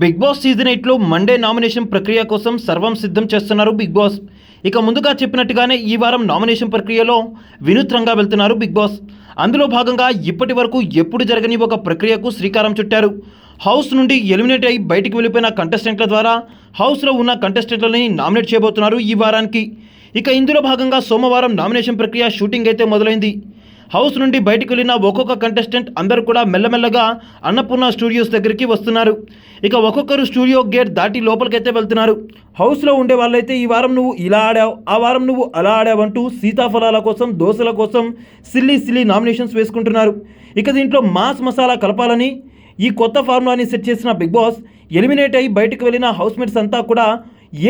Big boss season ఎయిట్లో Monday nomination ప్రక్రియ కోసం సర్వం సిద్ధం చేస్తున్నారు బిగ్ బాస్. ఇక ముందుగా చెప్పినట్టుగానే ఈ వారం నామినేషన్ ప్రక్రియలో వినూత్నంగా వెళ్తున్నారు బిగ్ బాస్. అందులో భాగంగా ఇప్పటి వరకు ఎప్పుడు జరగని ఒక ప్రక్రియకు శ్రీకారం చుట్టారు. హౌస్ నుండి ఎలిమినేట్ అయి బయటికి వెళ్ళిపోయిన కంటెస్టెంట్ల ద్వారా హౌస్లో ఉన్న కంటెస్టెంట్లని నామినేట్ చేయబోతున్నారు ఈ వారానికి. ఇక ఇందులో భాగంగా సోమవారం నామినేషన్ ప్రక్రియ షూటింగ్ అయితే మొదలైంది. హౌస్ నుండి బయటకు వెళ్ళిన ఒక్కొక్క కంటెస్టెంట్ అందరూ కూడా మెల్లమెల్లగా అన్నపూర్ణ స్టూడియోస్ దగ్గరికి వస్తున్నారు. ఇక ఒక్కొక్కరు స్టూడియో గేట్ దాటి లోపలికైతే వెళ్తున్నారు. హౌస్లో ఉండే వాళ్ళైతే ఈ వారం నువ్వు ఇలా ఆడావు ఆ వారం నువ్వు అలా ఆడావంటూ సీతాఫలాల కోసం దోశల కోసం సిల్లీ సిల్లీ నామినేషన్స్ వేసుకుంటున్నారు. ఇక దీంట్లో మాస్ మసాలా కలపాలని ఈ కొత్త ఫార్ములాని సెట్ చేసిన బిగ్ బాస్ ఎలిమినేట్ అయి బయటకు వెళ్ళిన హౌస్మేట్స్ అంతా కూడా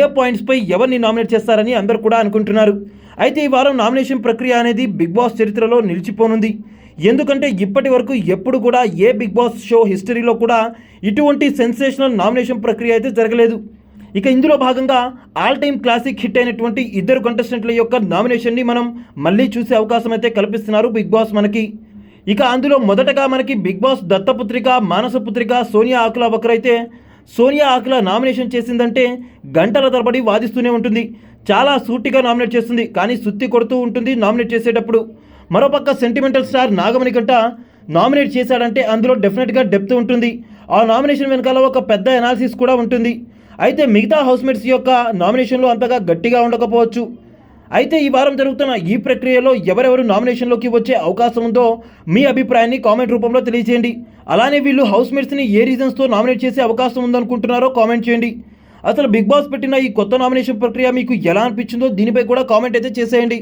ఏ పాయింట్స్పై ఎవరిని నామినేట్ చేస్తారని అందరూ కూడా అనుకుంటున్నారు. అయితే ఈ వారం నామినేషన్ ప్రక్రియ అనేది బిగ్ బాస్ చరిత్రలో నిలిచిపోనుంది. ఎందుకంటే ఇప్పటి వరకు ఎప్పుడు కూడా ఏ బిగ్ బాస్ షో హిస్టరీలో కూడా ఇటువంటి సెన్సేషనల్ నామినేషన్ ప్రక్రియ అయితే జరగలేదు. ఇక ఇందులో భాగంగా ఆల్ టైమ్ క్లాసిక్ హిట్ అయినటువంటి ఇద్దరు కంటెస్టెంట్ల యొక్క నామినేషన్ని మనం మళ్ళీ చూసే అవకాశం అయితే కల్పిస్తున్నారు బిగ్ బాస్ మనకి. ఇక అందులో మొదటగా మనకి బిగ్ బాస్ దత్తపుత్రిక మానసపుత్రిక సోనియా ఆకుల ఒకరైతే సోనియా ఆకుల నామినేషన్ చేసిందంటే గంటల తరబడి వాదిస్తూనే ఉంటుంది. చాలా సూటిగా నామినేట్ చేస్తుంది కానీ సుత్తి కొడుతూ ఉంటుంది నామినేట్ చేసేటప్పుడు. మరోపక్క సెంటిమెంటల్ స్టార్ నాగమణి గంట నామినేట్ చేశాడంటే అందులో డెఫినెట్గా డెప్త్ ఉంటుంది. ఆ నామినేషన్ వెనకాల ఒక పెద్ద ఎనాలిసిస్ కూడా ఉంటుంది. అయితే మిగతా హౌస్మేట్స్ యొక్క నామినేషన్లు అంతగా గట్టిగా ఉండకపోవచ్చు. అయితే ఈ వారం జరుగుతున్న ఈ ప్రక్రియలో ఎవరెవరు నామినేషన్లోకి వచ్చే అవకాశం ఉందో మీ అభిప్రాయాన్ని కామెంట్ రూపంలో తెలియజేయండి. అలానే వీళ్ళు హౌస్మేట్స్ని ఏ రీజన్స్తో నామినేట్ చేసే అవకాశం ఉందనుకుంటున్నారో కామెంట్ చేయండి. అసలు బిగ్ బాస్ పెట్టిన ఈ కొత్త నామినేషన్ ప్రక్రియ మీకు ఎలా అనిపించిందో దీనిపై కూడా కామెంట్ అయితే చేసేయండి.